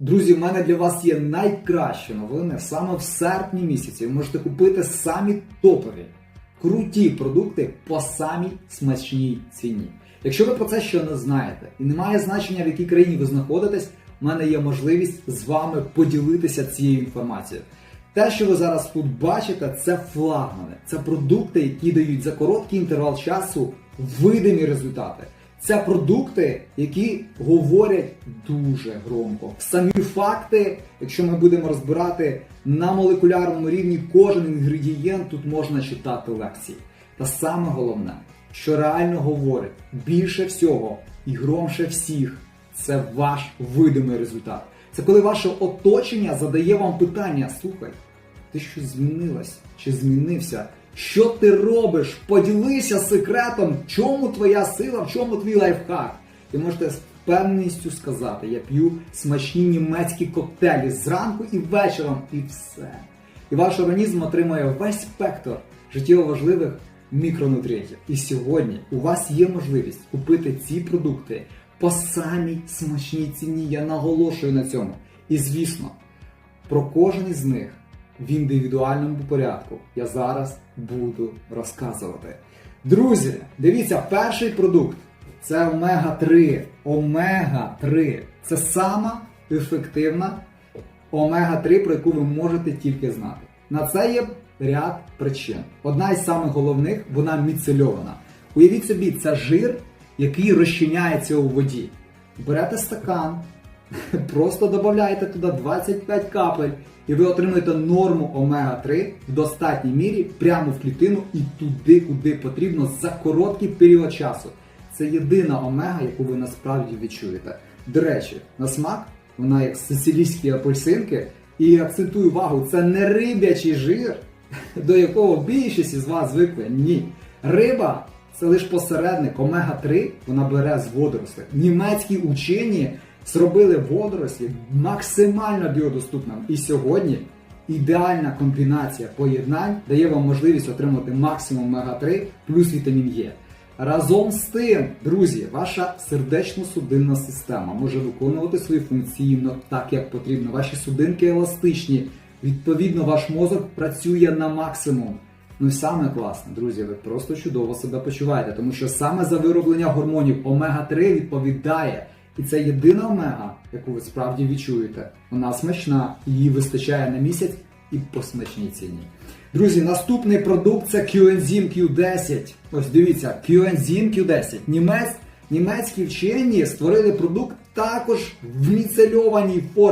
Друзі, в мене для вас є найкращі новини. Саме в серпні місяці ви можете купити самі топові, круті продукти по самій смачній ціні. Якщо ви про це ще не знаєте і немає значення, в якій країні ви знаходитесь, в мене є можливість з вами поділитися цією інформацією. Те, що ви зараз тут бачите, це флагмани, це продукти, які дають за короткий інтервал часу видимі результати. Це продукти, які говорять дуже громко. Самі факти, якщо ми будемо розбирати на молекулярному рівні кожен інгредієнт, тут можна читати лекції. Та саме головне, що реально говорить більше всього і громше всіх, це ваш видимий результат. Це коли ваше оточення задає вам питання: слухай, ти щось змінилась чи змінився? Що ти робиш? Поділися секретом, в чому твоя сила, в чому твій лайфхак. Ви можете з впевненістю сказати: я п'ю смачні німецькі коктейлі зранку і вечором, і все. І ваш організм отримує весь спектр життєво важливих мікронутрієнтів. І сьогодні у вас є можливість купити ці продукти по самій смачній ціні. Я наголошую на цьому. І звісно, про кожен із них в індивідуальному порядку я зараз буду розказувати. Друзі, дивіться, перший продукт це омега-3. Омега-3 це сама ефективна омега-3, про яку ви можете тільки знати. На це є ряд причин. Одна із самих головних вона міцельована. Уявіть собі, це жир, який розчиняється у воді. Берете стакан, Просто додаєте туди 25 капель, і ви отримуєте норму омега-3 в достатній мірі прямо в клітину і туди, куди потрібно за короткий період часу. Це єдина омега, яку ви насправді відчуєте. До речі, на смак вона як сицилійські апельсинки. І акцентую увагу, це не рибячий жир, до якого більшість із вас звикли. Ні. Риба це лише посередник. Омега-3 вона бере з водорослей. Німецькі учені зробили водорослі максимально біодоступними. І сьогодні ідеальна комбінація поєднань дає вам можливість отримати максимум омега-3 плюс вітамін Е. Разом з тим, друзі, ваша сердечно-судинна система може виконувати свої функції так, як потрібно. Ваші судинки еластичні. Відповідно, ваш мозок працює на максимум. Ну і саме класне, друзі, ви просто чудово себе почуваєте, тому що саме за вироблення гормонів омега-3 відповідає. І це єдина омега, яку ви справді відчуєте. Вона смачна, її вистачає на місяць і по смачній ціні. Друзі, наступний продукт це Coenzym Q10. Ось дивіться, Coenzym Q10. Німець, німецькі вчені створили продукт також в міцельованій формі.